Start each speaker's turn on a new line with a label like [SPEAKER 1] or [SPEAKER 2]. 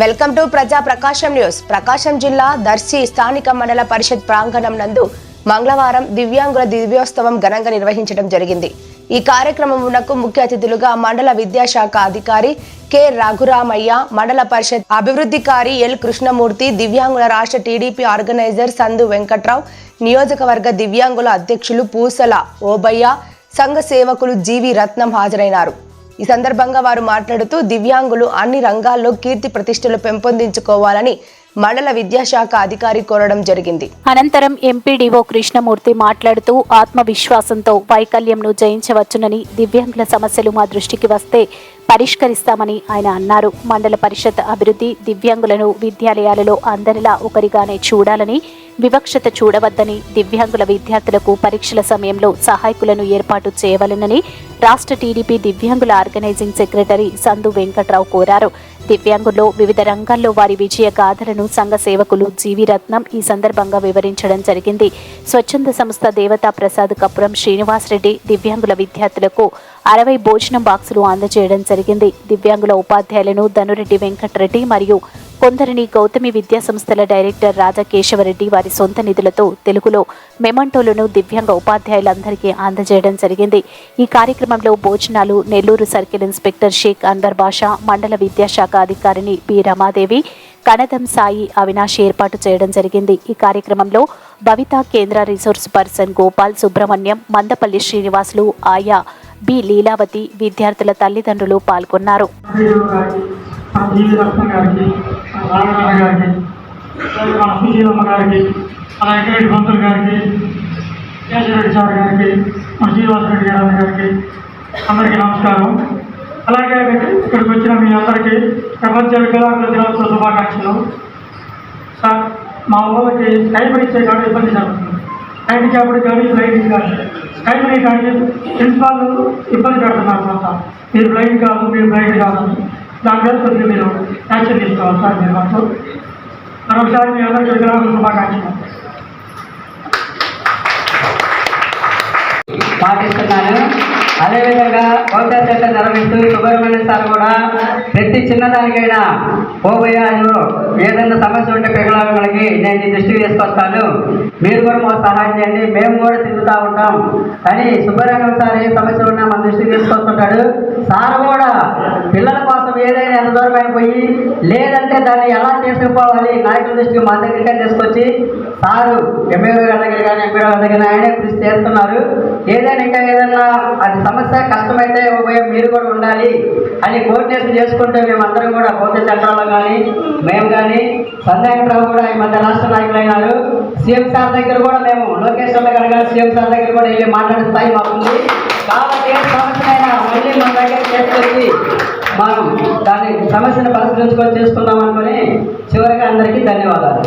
[SPEAKER 1] Welcome to ప్రజా ప్రకాశం news. ప్రకాశం జిల్లా దర్శి స్థానిక మండల పరిషత్ ప్రాంగణం నందు మంగళవారం దివ్యాంగుల దివ్యోత్సవం ఘనంగా నిర్వహించడం జరిగింది. ఈ కార్యక్రమమునకు ముఖ్య అతిథులుగా మండల విద్యాశాఖ అధికారి కె. రఘురామయ్య మండల పరిషత్ అభివృద్ధికారి ఎల్. కృష్ణమూర్తి దివ్యాంగుల రాష్ట్ర టీడీపీ ఆర్గనైజర్ సందు వెంకట్రావు నియోజకవర్గ దివ్యాంగుల అధ్యక్షులు పూసల ఓబయ్య సంఘ సేవకులు జీవి రత్నం హాజరైనారు. ఈ సందర్భంగా వారు మాట్లాడుతూ దివ్యాంగులు అన్ని రంగాల్లో కీర్తి ప్రతిష్టలు పెంపొందించుకోవాలని మండల విద్యాశాఖ అధికారి కోరడం జరిగింది.
[SPEAKER 2] అనంతరం ఎంపీడీఓ కృష్ణమూర్తి మాట్లాడుతూ ఆత్మవిశ్వాసంతో వైకల్యంను జయించవచ్చునని దివ్యాంగుల సమస్యలు మా దృష్టికి వస్తే పరిష్కరిస్తామని ఆయన అన్నారు. మండల పరిషత్ అభివృద్ధి దివ్యాంగులను విద్యాలయాలలో అందరిలా ఒకరిగానే చూడాలని వివక్షత చూడవద్దని దివ్యాంగుల విద్యార్థులకు పరీక్షల సమయంలో సహాయకులను ఏర్పాటు చేయవలనని రాష్ట్ర టీడీపీ దివ్యాంగుల ఆర్గనైజింగ్ సెక్రటరీ సందు వెంకట్రావు కోరారు. దివ్యాంగుల్లో వివిధ రంగాల్లో వారి విజయ గాథలను సంఘ సేవకులు జీవి రత్నం ఈ సందర్భంగా వివరించడం జరిగింది. స్వచ్ఛంద సంస్థ దేవతా ప్రసాద్ కపురం శ్రీనివాస్ రెడ్డి దివ్యాంగుల విద్యార్థులకు అరవై భోజనం బాక్సులు అందజేయడం జరిగింది. దివ్యాంగుల ఉపాధ్యాయులను ధనురెడ్డి వెంకటరెడ్డి మరియు కొందరిని గౌతమి విద్యా సంస్థల డైరెక్టర్ రాజకేశవరెడ్డి వారి సొంత నిధులతో తెలుగులో మెమంటోలను దివ్యాంగ ఉపాధ్యాయులందరికీ అందజేయడం జరిగింది. ఈ కార్యక్రమంలో భోజనాలు నెల్లూరు సర్కిల్ ఇన్స్పెక్టర్ షేక్ అన్వర్ బాషా మండల విద్యాశాఖ అధికారిని పి. రమాదేవి కనదం సాయి అవినాష్ ఏర్పాటు చేయడం జరిగింది. ఈ కార్యక్రమంలో భవిత కేంద్ర రిసోర్స్ పర్సన్ గోపాల్ సుబ్రహ్మణ్యం మందపల్లి శ్రీనివాసులు ఆయా బి. లీలావతి విద్యార్థుల తల్లిదండ్రులు పాల్గొన్నారు.
[SPEAKER 3] వీడియో గారికి మన జీవి రత్నం గారికి మన రామనాథ గారికి అలాగే మన సుశీలమ్మ గారికి మన వెంకటరెడ్డి పంతులు గారికి కేశవరెడ్డి సార్ గారికి మన శ్రీనివాసరెడ్డి గారి గారికి అందరికీ నమస్కారం అలాగే ఇక్కడికి వచ్చిన మీ అందరికీ ప్రపంచ వికలాంగుల దినోత్సవ శుభాకాంక్షలు సార్ మా ఊళ్ళకి స్కైప్ ఇచ్చే కానీ ఇబ్బంది జరుగుతుంది హ్యాండిక్యాప్డ్ కానీ బ్లైండ్ కానీ స్కైప్ కానీ ప్రిన్సిపాల్ ఇబ్బంది పెడుతున్నారు కొంత మీరు బ్లైండ్ కాదు మీరు బ్లైండ్ కాదు దాని మీద కొద్దిగా మీరు యాక్షన్ తీసుకోవాలి. సార్ మీరు మాకు మరొకసారి మీ అందరికీ వికలాంగుల శుభాకాంక్షలు.
[SPEAKER 4] పాటిస్తున్నాను. అదేవిధంగా బౌద్ధ చట్ట నిర్వహిస్తూ సుబ్రహ్మణ్యం సార్ కూడా ప్రతి చిన్నదానికైనా పోబోయాను ఏదైనా సమస్య ఉంటే పిల్లలకి నేను ఈ దృష్టికి తీసుకొస్తాను. మీరు కూడా మాకు సహాయం చేయండి. మేము కూడా తిరుగుతూ ఉంటాం. కానీ సుబ్రహ్మణ్యం సార్ ఏ సమస్య ఉన్నా మన దృష్టికి తీసుకొస్తుంటాడు. సార్ కూడా పిల్లల కోసం ఏదైనా ఎంత దూరం అయిపోయి లేదంటే దాన్ని ఎలా తీసుకుపోవాలి? నాయకుల దృష్టికి మా దగ్గరికే తీసుకొచ్చి సారు ఎంఏ గారి దగ్గర కానీ గారి దగ్గర ఆయనే కృషి చేస్తున్నారు. ఏదైనా ఇంకా ఏదైనా అది సమస్య కష్టమైతే ఉపయోగం మీరు కూడా ఉండాలి అని కోఆర్డినేషన్ చేసుకుంటే మేమందరం కూడా బౌద్ధ చట్టాల్లో కానీ మేము కానీ సందేహరావు కూడా ఈ మధ్య రాష్ట్ర నాయకులు అయినారు. సీఎం సార్ దగ్గర కూడా మేము లోకేష్ అన్న గారు కానీ సీఎం సార్ దగ్గర కూడా వెళ్ళి మాట్లాడే స్థాయి మాకుంది. కాబట్టి ఏ సమస్యనైనా మళ్ళీ మన దగ్గర చేసుకొచ్చి మనం దాని సమస్యను పరిష్కరించుకొని చేసుకుందాం అనుకుని చివరిగా అందరికీ ధన్యవాదాలు.